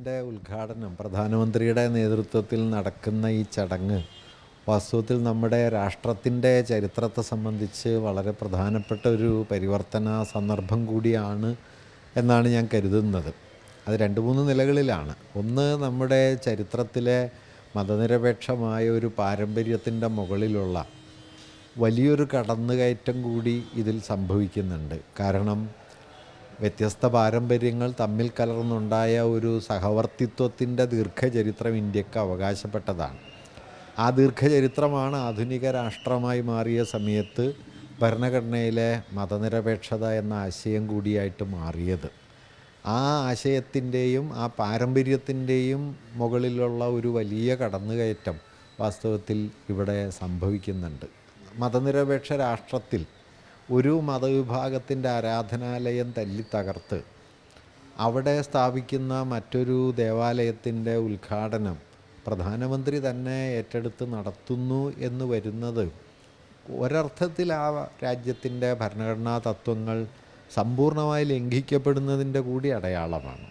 ന്റെ ഉദ്ഘാടനം പ്രധാനമന്ത്രിയുടെ നേതൃത്വത്തിൽ നടക്കുന്ന ഈ ചടങ്ങ് വാസ്തവത്തിൽ നമ്മുടെ രാഷ്ട്രത്തിന്റെ ചരിത്രത്തെ സംബന്ധിച്ച് വളരെ പ്രധാനപ്പെട്ട ഒരു പരിവർത്തന സന്ദർഭം കൂടിയാണ് എന്നാണ് ഞാൻ കരുതുന്നത്. അത് രണ്ട് മൂന്ന് നിലകളിലാണ്. ഒന്ന് നമ്മുടെ ചരിത്രത്തിലെ മതനിരപേക്ഷമായ ഒരു പാരമ്പര്യത്തിന്റെ മുകളിലുള്ള വലിയൊരു കടന്നുകയറ്റം കൂടി ഇതിൽ സംഭവിക്കുന്നുണ്ട്. കാരണം വ്യത്യസ്ത പാരമ്പര്യങ്ങൾ തമ്മിൽ കലർന്നുണ്ടായ ഒരു സഹവർത്തിത്വത്തിന്റെ ദീർഘചരിത്രം ഇന്ത്യയ്ക്ക് അവകാശപ്പെട്ടതാണ്. ആ ദീർഘചരിത്രമാണ് ആധുനിക രാഷ്ട്രമായി മാറിയ സമയത്ത് ഭരണഘടനയിലെ മതനിരപേക്ഷത എന്ന ആശയം കൂടിയായിട്ട് മാറിയത്. ആ ആശയത്തിന്റെയും ആ പാരമ്പര്യത്തിന്റെയും മുകളിലുള്ള ഒരു വലിയ കടന്നുകയറ്റം വാസ്തവത്തിൽ ഇവിടെ സംഭവിക്കുന്നുണ്ട്. മതനിരപേക്ഷ രാഷ്ട്രത്തിൽ ഒരു മതവിഭാഗത്തിന്റെ ആരാധനാലയം തല്ലി തകർത്ത് അവിടെ സ്ഥാപിക്കുന്ന മറ്റൊരു ദേവാലയത്തിന്റെ ഉദ്ഘാടനം പ്രധാനമന്ത്രി തന്നെ ഏറ്റെടുത്ത് നടത്തുന്നു എന്ന് വരുന്നത് ഒരർത്ഥത്തിൽ ആ രാജ്യത്തിന്റെ ഭരണഘടനാ തത്വങ്ങൾ സമ്പൂർണമായി ലംഘിക്കപ്പെടുന്നതിന്റെ കൂടി അടയാളമാണ്.